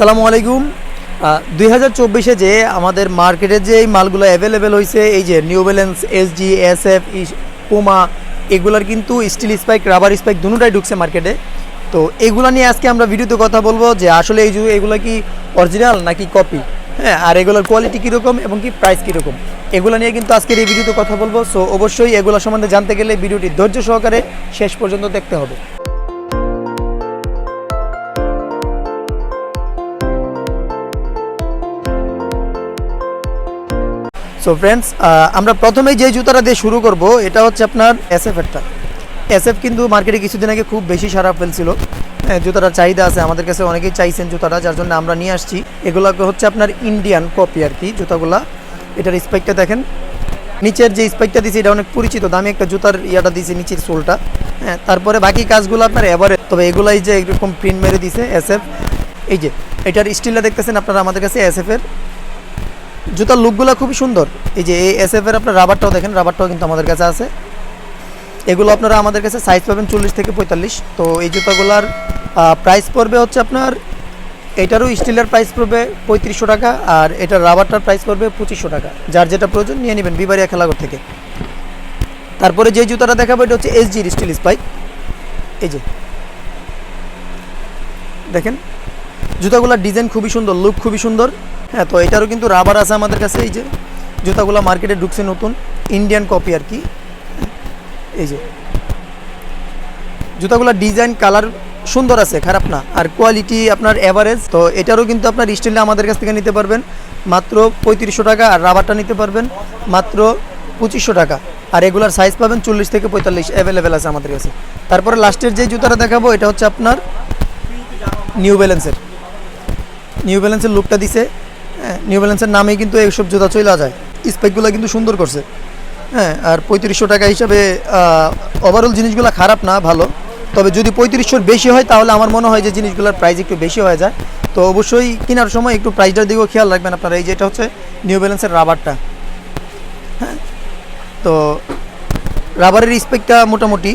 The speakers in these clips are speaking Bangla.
আসসালামু আলাইকুম। দুই হাজার চব্বিশে যে আমাদের মার্কেটে যে এই মালগুলো অ্যাভেলেবেল হয়েছে এই যে new balance S G S F Puma এগুলার কিন্তু স্টিল স্পাইক রাবার স্পাইক দুটোটাই ঢুকছে মার্কেটে তো এগুলা নিয়ে আজকে আমরা ভিডিওতে কথা বলব যে আসলে এই এগুলো কি অরিজিনাল নাকি কপি হ্যাঁ আর এগুলোর কোয়ালিটি কীরকম এবং কি প্রাইস কীরকম? এগুলো নিয়ে কিন্তু আজকের এই ভিডিওতে কথা বলব। সো অবশ্যই এগুলো সম্বন্ধে জানতে গেলে ভিডিওটি ধৈর্য সহকারে শেষ পর্যন্ত দেখতে হবে। সো ফ্রেন্ডস আমরা প্রথমেই যে জুতাটা দিয়ে শুরু করব এটা হচ্ছে আপনার এস এফেরটা এস এফ কিন্তু মার্কেটে কিছুদিন আগে খুব বেশি সারা ফেলছিল। হ্যাঁ, জুতাটার চাহিদা আছে। আমাদের কাছে অনেকেই চাইছেন জুতাটা যার জন্য আমরা নিয়ে আসছি। এগুলো হচ্ছে আপনার ইন্ডিয়ান কপি আর কি জুতাগুলা। এটার স্পাইকটা দেখেন। নিচের যে স্পাইকটা দিয়েছে এটা অনেক পরিচিত। দামি একটা জুতার ইয়াটা দিয়েছে নিচের সোলটা। হ্যাঁ তারপরে বাকি কাজগুলো আপনার এবারে তবে এগুলাই যে এরকম প্রিন্ট মেরে দিছে এস এফ এই যে এটার স্টিলটা দেখতেছেন আপনারা আমাদের কাছে এস এফের জুতার লুকগুলো খুবই সুন্দর। এই যে এই এস এর আপনার রাবারটাও দেখেন, রাবারটাও কিন্তু আমাদের কাছে আছে। এগুলো আপনারা আমাদের কাছে সাইজ পাবেন চল্লিশ থেকে পঁয়তাল্লিশ। তো এই জুতাগুলার প্রাইস পড়বে হচ্ছে আপনার, এটারও স্টিলের প্রাইস পড়বে পঁয়ত্রিশশো টাকা আর এটার রাবারটার প্রাইস পড়বে পঁচিশশো টাকা। যার যেটা প্রয়োজন নিয়ে নেবেন বিবারিয়া খেলাঘর থেকে। তারপরে যে জুতাটা দেখাবো, এটা হচ্ছে এসজির স্টিল স্পাইক এই যে, দেখেন, জুতাগুলোর ডিজাইন খুবই সুন্দর লুক খুবই সুন্দর। হ্যাঁ তো এটারও কিন্তু রাবার আছে আমাদের কাছে, এই যে জুতাগুলো মার্কেটে ঢুকছে নতুন ইন্ডিয়ান কপি আর কি। এই যে জুতাগুলোর ডিজাইন কালার সুন্দর আছে, খারাপ না। আর কোয়ালিটি আপনার অ্যাভারেজ তো এটারও কিন্তু আপনার স্টিলটা আমাদের কাছ থেকে নিতে পারবেন। মাত্র পঁয়ত্রিশশো টাকা আর রাবারটা নিতে পারবেন, মাত্র পঁচিশশো টাকা। আর এগুলার সাইজ পাবেন চল্লিশ থেকে পঁয়তাল্লিশ অ্যাভেলেবেল আছে আমাদের কাছে। তারপরে লাস্টের যে জুতাটা দেখাবো, এটা হচ্ছে আপনার নিউ ব্যালেন্সের নিউ ব্যালেন্সের লুকটা দিছে। নিউ ব্যালেন্সের নামেই কিন্তু এইসব জুতা চলে যায়। স্পেকগুলো কিন্তু সুন্দর করছে। হ্যাঁ আর পঁয়ত্রিশশো টাকা হিসাবে ওভারঅল জিনিসগুলো খারাপ না, ভালো। তবে যদি পঁয়ত্রিশশোর বেশি হয়, তাহলে আমার মনে হয় যে জিনিসগুলোর প্রাইস একটু বেশি হয়ে যায়। তো অবশ্যই কেনার সময় একটু প্রাইসটার দিকেও খেয়াল রাখবেন আপনারা। এই যেটা হচ্ছে নিউ ব্যালেন্সের রাবারটা। হ্যাঁ তো রাবারের স্পেকটা মোটামুটি।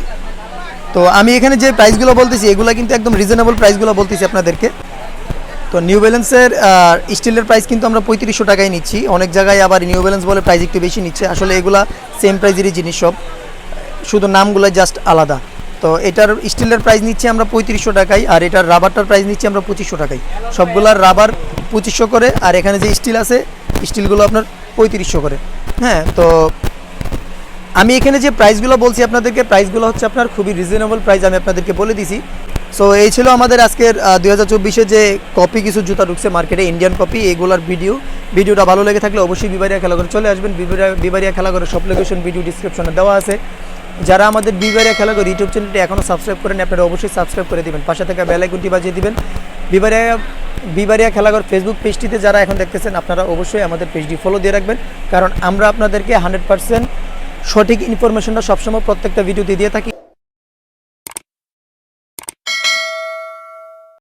তো আমি এখানে যে প্রাইসগুলো বলতেছি, এগুলো কিন্তু একদম রিজনেবল প্রাইসগুলো বলতেছি আপনাদেরকে। তো নিউ ব্যালেন্সের স্টিলের প্রাইস কিন্তু আমরা পঁয়ত্রিশশো টাকায় নিচ্ছি। অনেক জায়গায় আবার নিউ ব্যালেন্স বলে প্রাইস একটু বেশি নিচ্ছে। আসলে এগুলা সেম প্রাইজেরই জিনিস সব। শুধু নামগুলো জাস্ট আলাদা। তো এটার স্টিলের প্রাইস নিচ্ছি আমরা পঁয়ত্রিশশো টাকায়, আর এটার রাবারটার প্রাইস নিচ্ছি আমরা পঁচিশশো টাকায়। সবগুলার রাবার পঁচিশশো করে, আর এখানে যে স্টিল আছে স্টিলগুলো আপনার পঁয়ত্রিশশো করে। হ্যাঁ তো আমি এখানে যে প্রাইসগুলো বলছি আপনাদেরকে প্রাইসগুলো হচ্ছে আপনার খুবই রিজনেবল প্রাইস আমি আপনাদেরকে বলে দিছি। সো এই ছিল আমাদের আজকের দুই হাজার চব্বিশে যে কপি কিছু জুতা ঢুকছে মার্কেটে ইন্ডিয়ান কপি এগুলোর ভিডিও ভিডিওটা ভালো লেগে থাকলে অবশ্যই বিবারিয়া খেলাঘরে চলে আসবেন। বিবারিয়া বিবারিয়া খেলাঘরের সব লোকেশন ভিডিও ডিসক্রিপশনে দেওয়া আছে। যারা আমাদের বিবারিয়া খেলাঘর ইউটিউব চ্যানেলটি এখনও সাবস্ক্রাইব করেন আপনারা অবশ্যই সাবস্ক্রাইব করে দেবেন। পাশে থেকে বেলাইকুনটি বাজিয়ে দিবেন। বিবারিয়া বিবারিয়া খেলাঘর ফেসবুক পেজটিতে যারা এখন দেখতেছেন, আপনারা অবশ্যই আমাদের পেজটি ফলো দিয়ে রাখবেন। কারণ আমরা আপনাদেরকে হান্ড্রেড পার্সেন্ট সঠিক ইনফরমেশনটা সবসময় প্রত্যেকটা ভিডিওতে দিয়ে থাকি।